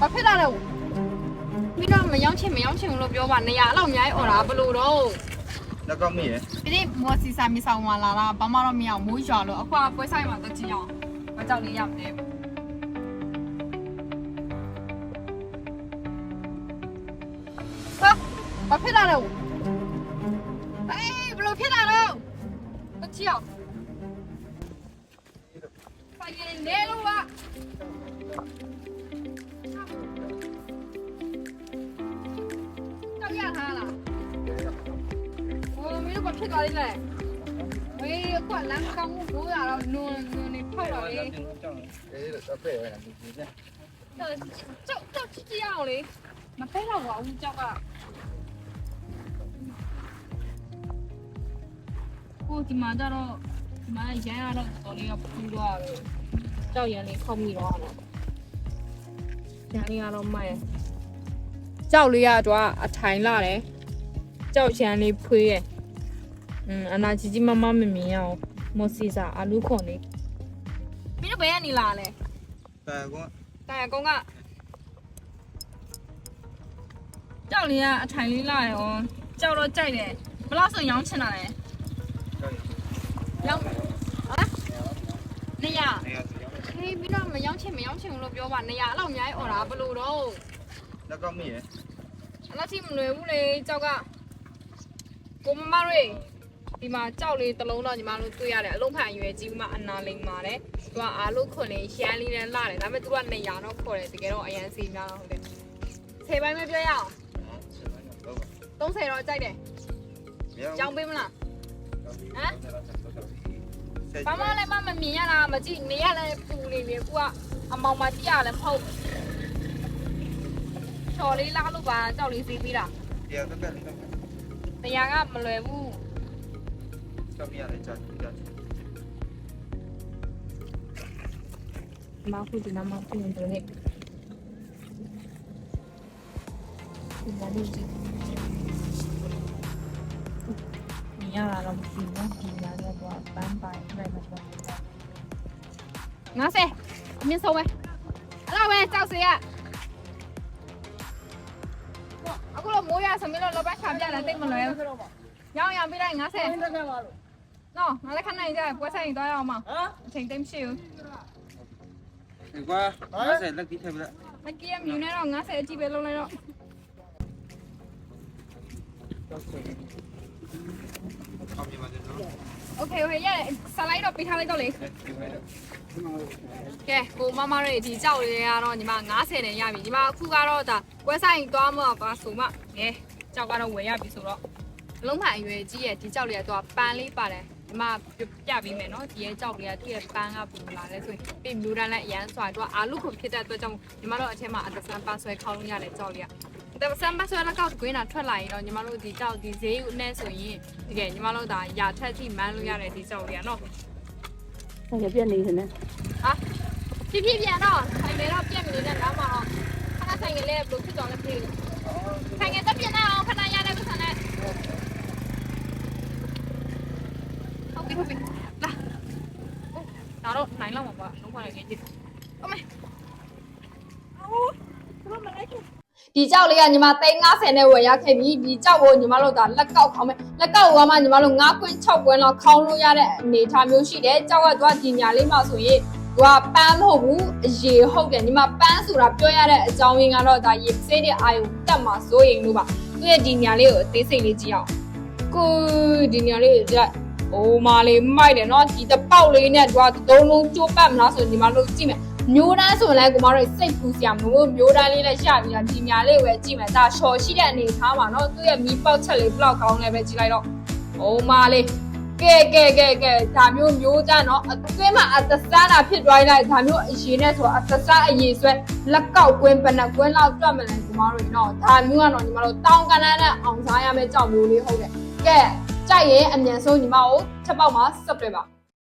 ဘာဖြစ်လာတော့ပြီးတော့မရောက်ချင်မရောက်ချင်ဘူးလို့ပြောပါနေရအဲ့လောက်အများကြီးអော်တာဘလို့တော့လက်ကောက်မိရယ်ဒီနေ့မော်စီစာမြေဆောင်လာလာဘာမှတော့မရအောင်မိုးရွာလို့အခုကပွဲဆိုင်မှာတက်ချင်အောင်မကြောက်လေးရမယ်ဟာဘာဖြစ်လာတော့အေးဘလို့ဖြစ်လာတော့တက်ချင်အောင်ဖိုင်ရင်နေလို့ပါ လားဟိုမင်းတို့ဘာဖြစ်သွားလိမ့်လဲဝေးအခုကလမ်းကောင်းမှုကိုရတော့နွန်နွန်နေဖောက်တော့လေအေးတော့ဖဲ့ရတယ်ဒီနေ့ကြောက်ကြောက်ချစ်ချစ်အောင်လေမဖဲတော့ပါဘူးကြောက်ကဟိုဒီမှာကျတော့ဒီမှာရမ်းရတော့တော်လေးကပူသွားတယ်ကြောက်ရံလေးခုံမိတော့တော့ရမ်းလေးကတော့မိုက် ကြောက်လေးကတော့အထိုင်လာတယ်ကြောက်ရံလေးဖွေးရဲ့ อืมအနာကြီးကြီးမမမမြင်ရအောင်မော်စီစာအာလူခွန်လေးမင်းတို့ဘယ်ကနေလာလဲ တာကော တာရကုန်းကကြောက်လေးကအထိုင်လေးလာရောကြောက်တော့ကြိုက်တယ်ဘလောက်ဆိုရောင်းချင်တာလဲ ကြောက်ရ ရောင်းဟာနေရ နေရစီရော ဟေးပြီးတော့မရောင်းချင်မရောင်းချင်ဘူးလို့ပြောပါနေရအဲ့လောက်အများကြီးអော်တာဘလို့တော့ လက်ကောက်မိရယ်အဲ့လောက်ထိမလွယ်ဘူးလေကြောက်ကကိုမမတွေဒီမှာကြောက်လေးတစ်လုံးတော့ညီမတို့တွေ့ရတယ်အလုံးဖန်ရွယ်ကြီးမှအနာလိမ်ပါတယ်သူကအားလို့ခွန်လေးရမ်းလေးနဲ့လာတယ်ဒါပေမဲ့သူကနေရာတော့ခေါ်တယ်တကယ်တော့အရန်စီများတော့ဟုတ်တယ်ဆယ်ပိုင်းပဲပြောရအောင်30တော့ကြိုက်တယ်ကြောင်းပေးမလားဘာမှလည်းမမမြင်ရတာမကြည့်နေရလဲပူနေလေကူကအမောင်မကြည့်ရလဲမဟုတ် ချော်လေးလာလို့ပါကြောက်လေးစီးပြီးတာတရားကက်ကလေးတော့တရားကမလွယ်ဘူးကြောက်မိရတယ်ကြောက်ကြည့်မဟုတ်ဒီနာမပြင်တယ်လေဒီနာလေးကြည့်မြင်ရတာတော့မကြည့်နော်ဒီနာလေးကတော့ပန်းပိုင်လိုက်မှာတော့ငါစေမြင်ဆုံးပဲအဲ့တော့ပဲကြောက်စေရ အခုတော့မိုးရဆိုပြီးတော့လောဘချပြတယ်တိတ်မလွယ်ဘူးရောင်းရပေးလိုက်90နော်ငါလည်းခဏနေကြပွဲဆိုင်သွားရအောင်မအချိန်တိတ်မရှိဘူးဒီကွာအဲ့ဆက်လက်ပြီးထည့်ပြလိုက်အကြီးအမြူနဲ့တော့90အကြည့်ပဲလုံးလိုက်တော့ကောက်ပြပါတယ်နော် โอเคโอเคရတယ်ဆလိုက်တော့ပေးထားလိုက်တော့လေ ဒီမဲ့တော့ ကဲကိုမမတွေဒီကြောက်လေးကတော့ညီမ90နဲ့ရပြီညီမအခုကတော့ဒါပွဲဆိုင်သွားမှာပါဆိုမှကဲကြောက်ကတော့ဝယ်ရပြီဆိုတော့အလုံးမှန်အရွယ်ကြီးရဲ့ဒီကြောက်လေးကတော့ပန်းလေးပါတယ်ညီမပြပြပေးမယ်နော်ဒီရဲ့ကြောက်လေးကသူ့ရဲ့ပန်းကပူလာလဲဆိုရင်ပြင်မြူတန်းနဲ့အရန်စွာတော့အာလူခုဖြစ်တဲ့အတွက်ကြောင့်ညီမတို့အထက်မှာအတဆန်ပါဆွဲခေါင်းလို့ရတယ်ကြောက်လေးက ဒါဆမ်ပါဆွဲလက်ကောက်ကွင်းတာထွက်လာရင်တော့ညီမတို့ဒီကြောက်ဒီဈေးနဲ့ဆိုရင်တကယ်ညီမတို့ဒါရာထက်ထိမန်းလို့ရတယ်ဒီကြောက်လေးကနော်ဟုတ်ကဲ့ပြက်နေတယ်နဲ့ဟာဖြည်းဖြည်းပြန်တော့ဆိုင်ငယ်တော့ပြက်မနေတဲ့နောက်မှာတော့ခဏဆိုင်ငယ်လေးဘလို့ဖြစ်သွားလဲမသိဘူးဆိုင်ငယ်တက်ပြန်တော့ခဏရတဲ့ပတ်စံနဲ့ဟုတ်ပြီဟုတ်ပြီလာဒါတော့နိုင်လောက်မှာပါလုံးဝလည်းကြည့်အမေ ဒီကြောက်လေးကညီမ350နဲ့ဝယ်ရခဲ့ပြီဒီကြောက်ကိုညီမတို့ကလက်ကောက်ခေါင်းမယ်လက်ကောက်ကမှညီမတို့9ကွင်း6ကွင်းလောက်ခေါင်းလို့ရတဲ့အနေအထားမျိုးရှိတယ်ကြောက်ကသူကဒီညာလေးမှဆိုရင်သူကပန်းမဟုတ်ဘူးအရေဟုတ်တယ်ညီမပန်းဆိုတာပြောရတဲ့အကြောင်းရင်းကတော့ဒါရေစေးတဲ့အာယုံတက်မှာစိုးရင်လို့ပါသူရဲ့ဒီညာလေးကိုအသေးစိတ်လေးကြည့်အောင်ကိုဒီညာလေးကိုကြည့်အိုးမလေးမိုက်တယ်နော်ဒီတပေါက်လေးနဲ့သူကသုံးလုံးကျိုးပတ်မလားဆိုညီမတို့ကြည့်မယ် မျိုးသားဆိုလည်းကိုမတို့စိတ်ပူစရာမလိုမျိုးသားလေးလည်းရပြီးတော့ဒီများလေးပဲကြည့်မယ်ဒါရှော်ရှိတဲ့အနေထားပါနော်သူ့ရဲ့မီးပေါက်ချက်လေးဘလောက်ကောင်းလဲပဲကြည့်လိုက်တော့။အိုးမလေးကဲကဲကဲကဲဒါမျိုးမျိုးသားနော်အတွင်းမှာအသက်စားတာဖြစ်သွားလိုက်ဒါမျိုးအရင်နဲ့ဆိုအသက်စားအရင်ဆွဲလက်ကောက်ကွင်းဘနက်ကွင်းလောက်တွတ်မလဲညီမတို့နော်ဒါမျိုးကတော့ညီမတို့တောင်းကနန်းနဲ့အောင်စားရမယ့်ကြောင်မျိုးလေးဟုတ်တယ်ကဲကြိုက်ရင်အမြန်ဆုံးညီမကိုချက်ပေါက်မှာဆက်ပြပါ